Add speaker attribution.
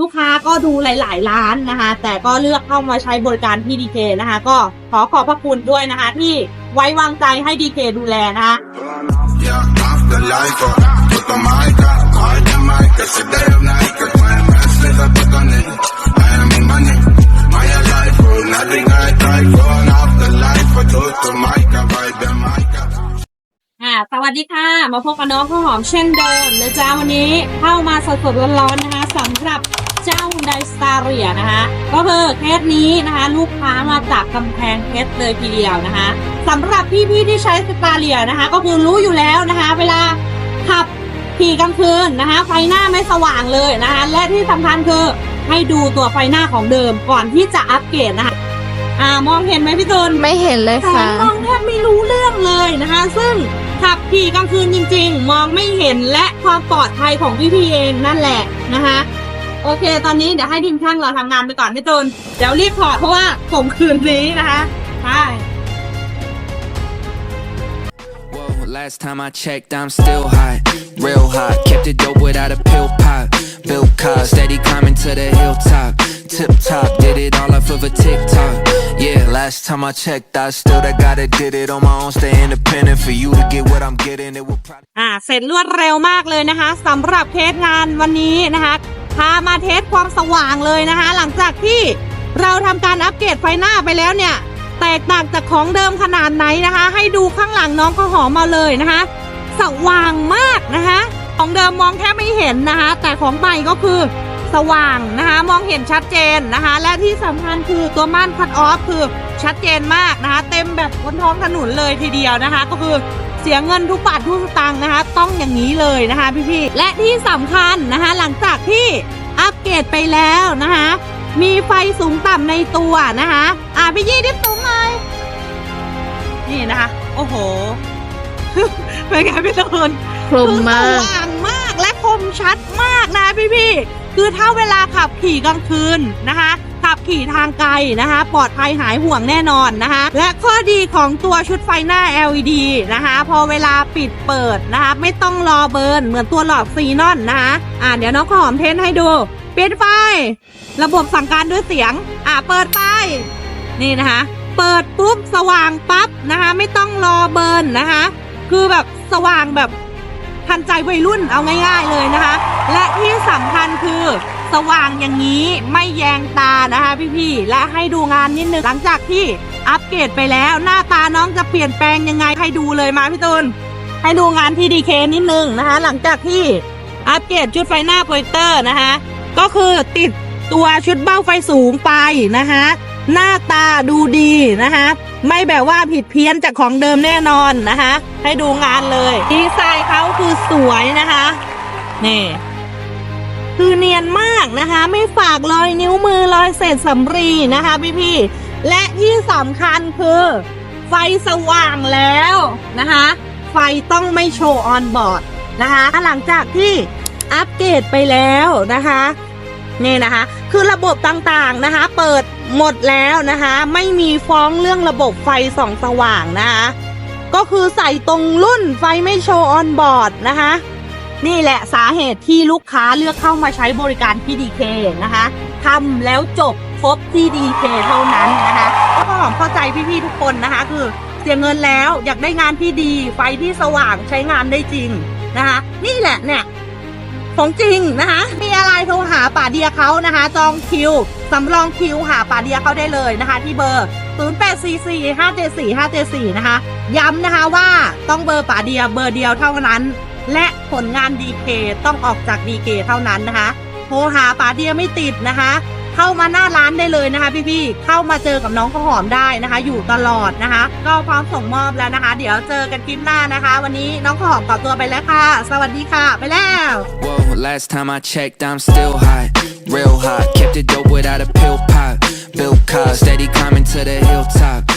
Speaker 1: ลูกค้าก็ดูหลาย ๆ ร้านนะคะ แต่ก็เลือกเข้ามาใช้บริการที่ดีเคนะคะ ก็ขอขอบพระคุณด้วยนะคะ ที่ไว้วางใจให้ดีเคดูแลนะคะสวัสดีค่ะ มาพบกับน้องข้าวหอมเช่นเดิมนะจ๊ะวันนี้เข้ามาสดๆร้อนๆนะคะสำหรับ เจ้าไดสตาเรียนะคะก็คือเคสนี้นะคะลูกค้ามาจากกำแพงเพชรเลยทีเดียวนะคะสำหรับพี่ๆที่ใช้สตาเรียนะคะ ก็คือรู้อยู่แล้วนะคะ เวลาขับขี่กลางคืนนะคะ ไฟหน้าไม่สว่างเลยนะคะ และที่สำคัญคือให้ดูตัวไฟหน้าของเดิมก่อนที่จะอัปเกรดนะคะอ่ามองเห็นไหมพี่ตุล
Speaker 2: ไม่เห็นเลย
Speaker 1: แส
Speaker 2: ค่ะ
Speaker 1: งมองแทบไม่รู้เรื่องเลยนะคะ ซึ่งขับขี่กลางคืนจริง ๆ มองไม่เห็นและความปลอดภัยของพี่ๆเองนั่นแหละนะคะ โอเค ตอนนี้เดี๋ยวให้ทีมช่างเราทำงานไปก่อนพี่ตูนเดี๋ยวรีบถอดเพราะว่าผมคืนนี้นะคะใช่
Speaker 3: Whoa, last time I checked, I'm still hot, real hot. Kept it dope without a pill pop. Bill Cos, steady climbing to the hilltop. Tip top, did it all off of a TikTok. Yeah, last time I checked, I still that gotta did it on my own, stay independent. For you to get what I'm getting, it would probably.
Speaker 1: อ่าเสร็จรวดเร็วมากเลยนะคะสำหรับเทสงานวันนี้นะคะ พามาเทสความสว่างเลยนะคะ หลังจากที่เราทำการอัปเกรดไฟหน้าไปแล้วเนี่ย แตกต่างจากของเดิมขนาดไหนนะคะ ให้ดูข้างหลังน้องข้าวหอมมาเลยนะคะ สว่างมากนะคะ ของเดิมมองแทบไม่เห็นนะคะ แต่ของใหม่ก็คือสว่างนะคะ มองเห็นชัดเจนนะคะ และที่สำคัญคือตัวม่านคัดออฟคือชัดเจนมากนะคะ เต็มแบบบนท้องถนนเลยทีเดียวนะคะ ก็คือ เสียเงินทุกบาททุกสตางค์นะคะ ต้องอย่างนี้เลยนะคะพี่ๆและที่สำคัญนะคะหลังจากที่อัปเกรดไปแล้วนะคะมีไฟสูงต่ำในตัวนะคะอะพี่ยี่ดิบสูงเลยนี่นะคะ โอ้โหเป็นไงพี่ตูน
Speaker 2: คมมาก
Speaker 1: คือสว่างมากและคมชัดมากนะพี่พี่ๆคือถ้าเวลาขับขี่กลางคืนนะคะ ขับขี่ทางไกลนะคะ ปลอดภัยหายห่วงแน่นอนนะคะ และข้อดีของตัวชุดไฟหน้า LED นะคะ พอเวลาปิดเปิดนะคะ ไม่ต้องรอเบิร์นเหมือนตัวหลอดซีนอนนะคะอ่าเดี๋ยวน้องขอหอมเทสให้ดูปิดไฟ ระบบสั่งการด้วยเสียง อ่าเปิดไฟนี่นะคะ เปิดปุ๊บสว่างปั๊บนะคะ ไม่ต้องรอเบิร์นนะคะ คือแบบสว่างแบบทันใจวัยรุ่นเอาง่าย ๆเลยนะคะ และที่สำคัญคือ สว่างอย่างนี้ไม่แยงตานะคะพี่ๆ และให้ดูงานนิดนึงหลังจากที่อัปเกรดไปแล้ว หน้าตาน้องจะเปลี่ยนแปลงยังไงให้ดูเลยมาพี่ตูนให้ดูงานที่ดีเคนิดนึงนะคะ หลังจากที่อัปเกรดชุดไฟหน้าโปรเจคเตอร์นะคะ ก็คือติดตัวชุดเบ้าไฟสูงไปนะคะหน้าตาดูดีนะคะไม่แบบว่าผิดเพี้ยนจากของเดิมแน่นอนนะคะ ให้ดูงานเลย ดีไซน์เขาคือสวยนะคะ นี่ คือเนียนมากนะคะ ไม่ฝากรอยนิ้วมือรอยเศษสำรีนะคะพี่ๆและที่สำคัญคือ ไฟสว่างแล้วนะคะ ไฟต้องไม่โชว์ออนบอร์ดนะคะหลังจากที่อัปเกรดไปแล้วนะคะนี่นะคะ คือระบบต่างๆนะคะ เปิดหมดแล้วนะคะ ไม่มีฟ้องเรื่องระบบไฟส่องสว่างนะคะ ก็คือใส่ตรงรุ่นไฟไม่โชว์ออนบอร์ดนะคะ นี่แหละสาเหตุที่ลูกค้าเลือกเข้ามาใช้บริการที่ดีเคนะคะทำแล้วจบครบที่ดีเคเท่านั้นนะคะก็หอมเข้าใจพี่ๆทุกคนนะคะ คือเสียเงินแล้วอยากได้งานที่ดี ไฟที่สว่างใช้งานได้จริงนะคะ นี่แหละเนี่ยของจริงนะคะ มีอะไรโทรหาป่าเดียเขานะคะ จองคิวสำรองคิวหาป่าเดียเขาได้เลยนะคะ ที่เบอร์ 0844574574 นะคะ ย้ำนะคะว่าต้องเบอร์ป่าเดียเบอร์เดียวเท่านั้น และผลงานดีเคต้องออกจากดีเคเท่านั้นนะคะโทรหาป่าเดียไม่ติดนะคะ เข้ามาหน้าร้านได้เลยนะคะพี่ๆเข้ามาเจอกับน้องข้าวหอมได้นะคะ อยู่ตลอดนะคะ ก็พร้อมส่งมอบแล้วนะคะ เดี๋ยวเจอกันคลิปหน้านะคะ วันนี้น้องข้าวหอมขอตัวไปแล้วค่ะ สวัสดีค่ะ ไปแล้ว
Speaker 3: Whoa, last time I checked, I'm still hot, real hot. Kept it dope without a pill pop. Bill Cos, steady climbing to the hilltop.